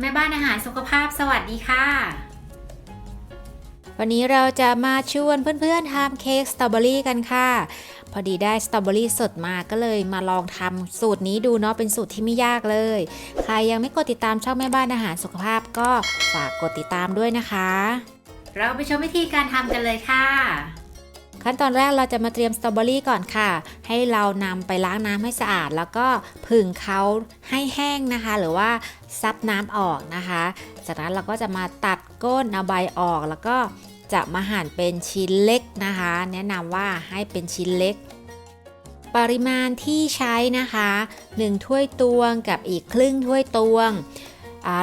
แม่บ้านอาหารสุขภาพสวัสดีค่ะ วันนี้เราจะมาชวนเพื่อนๆทำเค้กสตรอเบอรี่กันค่ะ พอดีได้สตรอเบอรี่สดมาก็เลยมาลองทำสูตรนี้ดูเนาะเป็นสูตรที่ไม่ยากเลย ใครยังไม่กดติดตามช่องแม่บ้านอาหารสุขภาพก็ฝากกดติดตามด้วยนะคะ เราไปชมวิธีการทำกันเลยค่ะ ขั้นตอนแรกเราจะมาเตรียมสตรอเบอรี่ก่อนค่ะ ให้เรานำไปล้างน้ำให้สะอาด แล้วก็ผึ่งเขาให้แห้งนะคะ หรือว่าซับน้ำออกนะคะ จากนั้นเราก็จะมาตัดก้นเอาใบออก แล้วก็จะมาหั่นเป็นชิ้นเล็กนะคะ แนะนำว่าให้เป็นชิ้นเล็กปริมาณที่ใช้นะคะ 1 ถ้วยตวงกับอีกครึ่งถ้วยตวง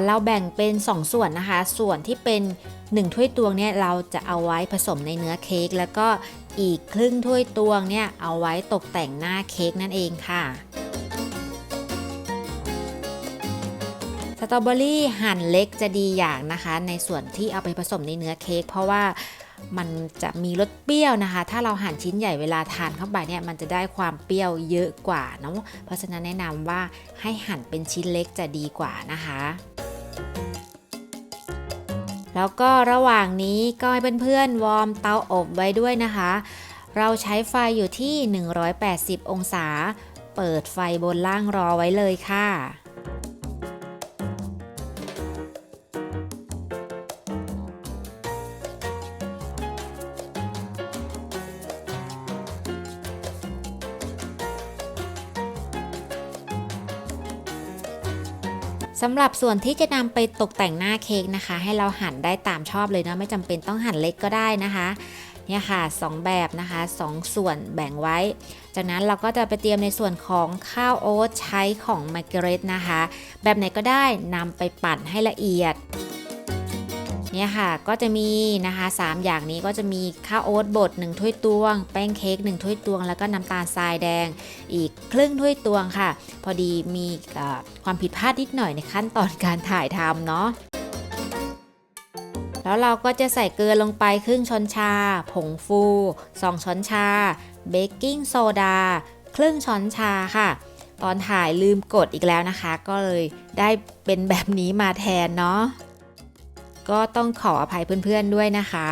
เราแบ่งเป็น 2 ส่วนนะคะ ส่วนที่เป็น 1ถ้วยตวงเนี่ยเราจะเอาไว้ผสมในเนื้อเค้กแล้วก็อีกครึ่งถ้วยตวงเนี่ยเอาไว้ตกแต่งหน้าเค้กนั่นเองค่ะสตรอเบอรี่หั่นเล็กจะดีอย่างนะคะ ในส่วนที่เอาไปผสมในเนื้อเค้กเพราะว่ามันจะมีรสเปรี้ยวนะคะ ถ้าเราหั่นชิ้นใหญ่เวลาทานเข้าไปเนี่ยมันจะได้ความเปรี้ยวเยอะกว่าเนาะเพราะฉะนั้นแนะนำว่าให้หั่นเป็นชิ้นเล็กจะดีกว่านะคะ แล้วก็ระหว่างนี้ก็ให้เพื่อนๆวอร์มเตาอบไว้ด้วยนะคะ เราใช้ไฟอยู่ที่ 180 องศา เปิดไฟบนล่างรอไว้เลยค่ะ สำหรับส่วนที่จะนำไปตกแต่งหน้าเค้กนะคะ ให้เราหั่นได้ตามชอบเลยเนาะไม่จำเป็นต้องหั่นเล็กก็ได้นะคะเนี่ยค่ะ 2 แบบนะคะ 2 ส่วนแบ่งไว้ จากนั้นเราก็จะไปเตรียมในส่วนของข้าวโอ๊ตใช้ของมาร์เกเรตนะคะ แบบไหนก็ได้นำไปปั่นให้ละเอียด เนี่ยค่ะก็จะมีนะคะ3อย่างนี้ก็จะมีข้าวโอ๊ตบด1ถ้วยตวง แป้งเค้ก1ถ้วยตวง แล้วก็น้ำตาลทรายแดงอีกครึ่งถ้วยตวงค่ะ พอดีมีความผิดพลาดนิดหน่อยในขั้นตอนการถ่ายทำเนาะแล้วเราก็จะใส่เกลือลงไปครึ่งช้อนชา ผงฟู 2 ช้อนชา เบกกิ้งโซดา ครึ่งช้อนชาค่ะ ตอนถ่ายลืมกดอีกแล้วนะคะ ก็เลยได้เป็นแบบนี้มาแทนเนาะ ก็ต้องขออภัยเพื่อนๆด้วยนะคะ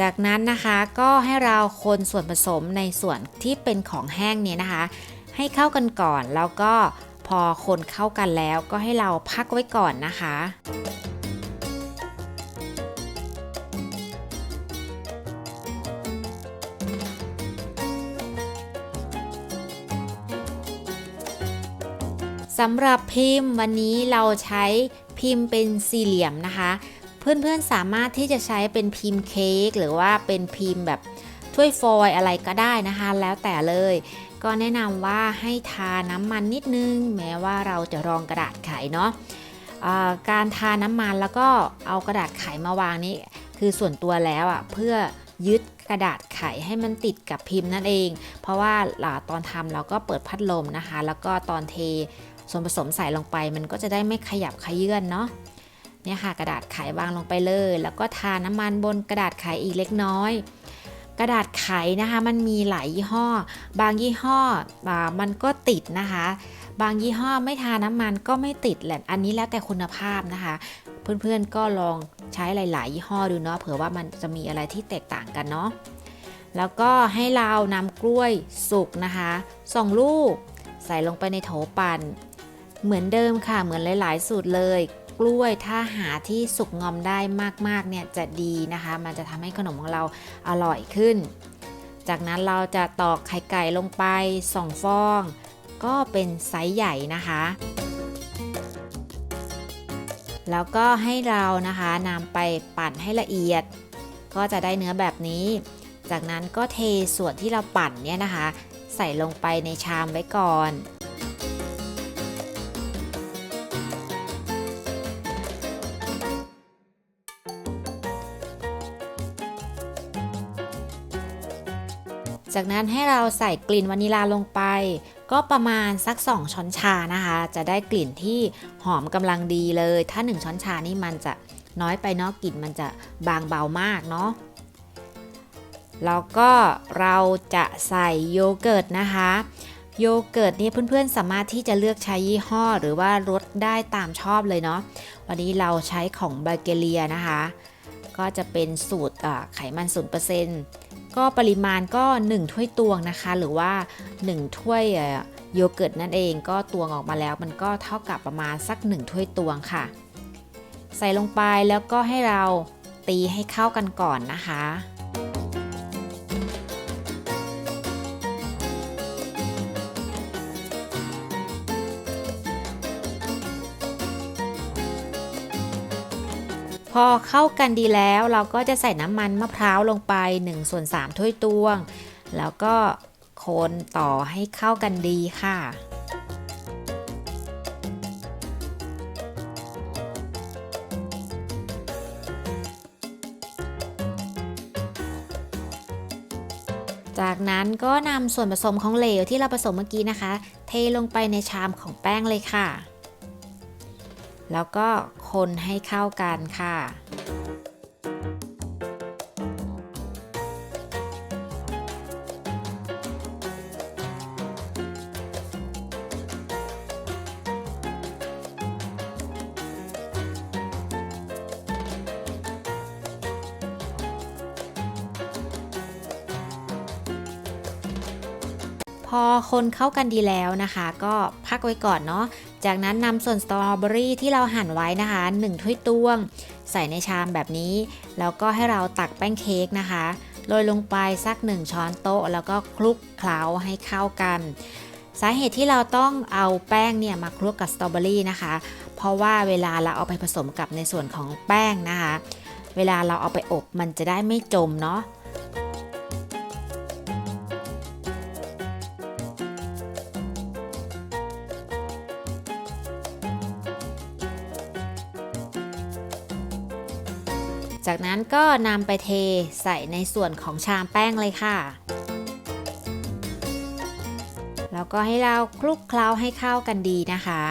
จากนั้นนะคะก็ให้เราคนส่วนผสมในส่วนที่เป็นของแห้งเนี่ยนะคะ ให้เข้ากันก่อนแล้วก็พอคนเข้ากันแล้วก็ให้เราพักไว้ก่อนนะคะ สำหรับพิมพ์วันนี้เราใช้พิมพ์เป็นสี่เหลี่ยมนะคะ เพื่อนๆสามารถที่จะใช้เป็นพิมพ์เค้กหรือว่าเป็นพิมพ์แบบถ้วยฟอยอะไรก็ได้นะคะ แล้วแต่เลย ก็แนะนำว่าให้ทาน้ำมันนิดนึง แม้ว่าเราจะรองกระดาษไขเนาะการทาน้ำมันแล้วก็เอากระดาษไขมาวางนี่คือส่วนตัวแล้วอะเพื่อยึดกระดาษไขให้มันติดกับพิมพ์นั่นเอง เพราะว่าตอนทำเราก็เปิดพัดลมนะคะ แล้วก็ตอนเท ส่วนผสมใส่ลงไปมันก็จะได้ไม่ขยับขยื่นเนาะเนี่ยค่ะกระดาษไขวางลงไปเลย แล้วก็ทาน้ำมันบนกระดาษไขอีกเล็กน้อย กระดาษไขนะคะมันมีหลายยี่ห้อ บางยี่ห้อมันก็ติดนะคะ บางยี่ห้อไม่ทาน้ำมันก็ไม่ติดแหละอันนี้แล้วแต่คุณภาพนะคะ เพื่อนๆก็ลองใช้หลายๆยี่ห้อดูเนาะเผื่อว่ามันจะมีอะไรที่แตกต่างกันเนาะแล้วก็ให้เรานำกล้วยสุกนะคะสองลูก ใส่ลงไปในโถปั่น เหมือนเดิมค่ะเหมือนหลาย ๆ สูตรเลย กล้วยถ้าหาที่สุกงอมได้มากๆเนี่ยจะดีนะคะ มันจะทำให้ขนมของเราอร่อยขึ้น จากนั้นเราจะตอกไข่ไก่ลงไป2ฟอง ก็เป็นไซส์ใหญ่นะคะแล้วก็ให้เรานะคะนำไปปั่นให้ละเอียด ก็จะได้เนื้อแบบนี้ จากนั้นก็เทส่วนที่เราปั่นเนี่ยนะคะ ใส่ลงไปในชามไว้ก่อน จากนั้นให้เราใส่กลิ่นวานิลาลงไป ก็ประมาณสัก 2 ช้อนชานะคะ จะได้กลิ่นที่หอมกำลังดีเลย ถ้า 1 ช้อนชานี่มันจะน้อยไปเนาะกลิ่นมันจะบางเบามากเนาะแล้วก็เราจะใส่โยเกิร์ตนะคะโยเกิร์ตนี่เพื่อนๆ สามารถที่จะเลือกใช้ยี่ห้อหรือว่ารสได้ตามชอบเลยเนาะวันนี้เราใช้ของบาเกเลียนะคะ ก็จะเป็นสูตรไขมัน 0% ก็ปริมาณก็ 1 ถ้วยตวงนะคะ หรือว่า 1 ถ้วยโยเกิร์ตนั่นเองก็ตวงออกมาแล้ว มันก็เท่ากับประมาณสัก 1 ถ้วยตวงค่ะ ใส่ลงไปแล้วก็ให้เราตีให้เข้ากันก่อนนะคะ อเข้ากันดีแล้วเราก็จะใส่น้ำมันมะพร้าวลงไป1ส่วน3ถ้วยตวง แล้วก็คนต่อให้เข้ากันดีค่ะจากนั้นก็นำส่วนผสมของเหลวที่เราผสมเมื่อกี้นะคะ เทลงไปในชามของแป้งเลยค่ะ แล้วก็ คนให้เข้ากันค่ะ อคนเข้ากันดีแล้วนะคะ ก็พักไว้ก่อนเนาะ จากนั้นนำส่วนสตรอเบอรี่ที่เราหั่นไว้นะคะ1ถ้วยตวง ใส่ในชามแบบนี้ แล้วก็ให้เราตักแป้งเค้กนะคะโรยลงไปสัก 1 ช้อนโต๊ะ แล้วก็คลุกเคล้าให้เข้ากัน สาเหตุที่เราต้องเอาแป้งเนี่ยมาคลุกกับสตรอเบอรี่นะคะ เพราะว่าเวลาเราเอาไปผสมกับในส่วนของแป้งนะคะ เวลาเราเอาไปอบมันจะได้ไม่จมเนาะ ก็นำไปเทใส่ในส่วนของชามแป้งเลยค่ะ แล้วก็ให้เราคลุกเคล้าให้เข้ากันดีนะคะ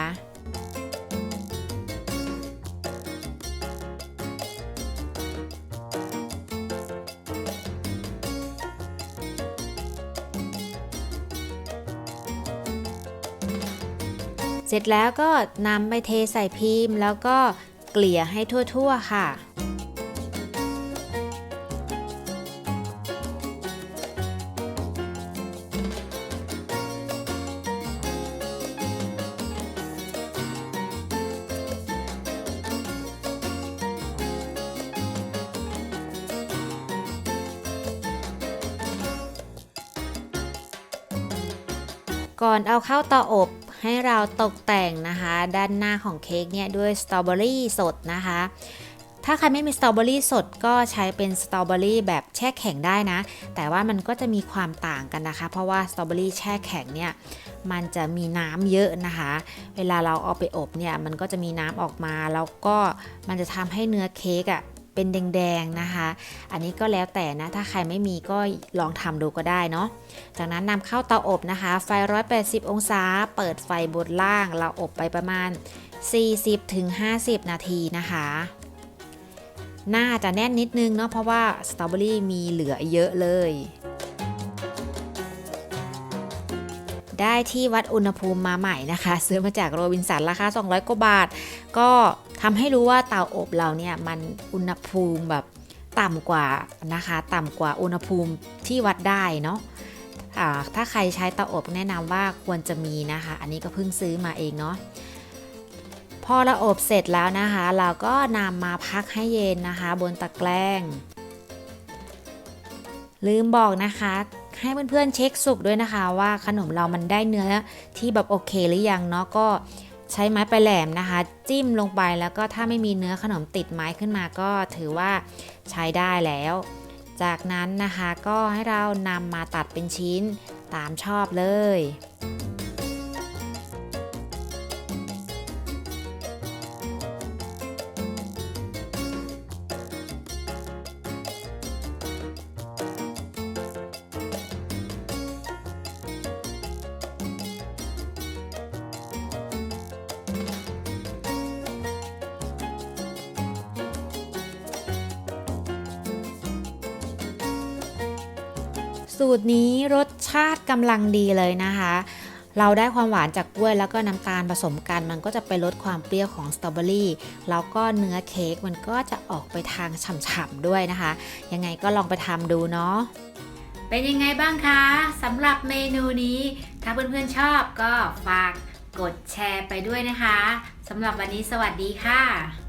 เสร็จแล้วก็นำไปเทใส่พิมพ์ แล้วก็เกลี่ยให้ทั่ว ๆ ค่ะ ก่อนเอาเข้าเตาอบให้เราตกแต่งนะคะ ด้านหน้าของเค้กเนี่ยด้วยสตรอเบอรี่สดนะคะ ถ้าใครไม่มีสตรอเบอรี่สดก็ใช้เป็นสตรอเบอรี่แบบแช่แข็งได้นะ แต่ว่ามันก็จะมีความต่างกันนะคะ เพราะว่าสตรอเบอรี่แช่แข็งเนี่ยมันจะมีน้ำเยอะนะคะ เวลาเราเอาไปอบเนี่ยมันก็จะมีน้ำออกมาแล้วก็มันจะทำให้เนื้อเค้กอะ่ะ เป็นแดงๆนะคะ อันนี้ก็แล้วแต่นะ ถ้าใครไม่มีก็ลองทำดูก็ได้เนาะ จากนั้นนำเข้าเตาอบนะคะ ไฟ 180 องศา เปิดไฟบนล่าง เราอบไปประมาณ 40-50 นาทีนะคะน่าจะแน่นนิดนึงเนาะเพราะว่าสตรอเบอรี่มีเหลือเยอะเลย ได้ที่วัดอุณหภูมิมาใหม่นะคะ ซื้อมาจากโรบินสันราคา 200กว่าบาท ก็ทำให้รู้ว่าเตาอบเราเนี่ยมันอุณหภูมิแบบต่ำกว่านะคะ ต่ำกว่าอุณหภูมิที่วัดได้เนาะถ้าใครใช้เตาอบแนะนำว่าควรจะมีนะคะ อันนี้ก็เพิ่งซื้อมาเองเนาะพอเราอบเสร็จแล้วนะคะ เราก็นำมาพักให้เย็นนะคะ บนตะแกรง ลืมบอกนะคะ ให้เพื่อนๆเช็คสุกด้วยนะคะ ว่าขนมเรามันได้เนื้อที่แบบโอเคหรือยังเนาะก็ใช้ไม้ปลายแหลมนะคะ จิ้มลงไปแล้วก็ถ้าไม่มีเนื้อขนมติดไม้ขึ้นมาก็ถือว่าใช้ได้แล้ว จากนั้นนะคะก็ให้เรานำมาตัดเป็นชิ้นตามชอบเลย สูตรนี้รสชาติกำลังดีเลยนะคะ เราได้ความหวานจากกล้วยแล้วก็น้ำตาลผสมกัน มันก็จะไปลดความเปรี้ยวของสตรอเบอรี่แล้วก็เนื้อเค้กมันก็จะออกไปทางฉ่ำๆด้วยนะคะ ยังไงก็ลองไปทำดูเนาะเป็นยังไงบ้างคะสำหรับเมนูนี้ ถ้าเพื่อนๆชอบก็ฝากกดแชร์ไปด้วยนะคะสำหรับวันนี้สวัสดีค่ะ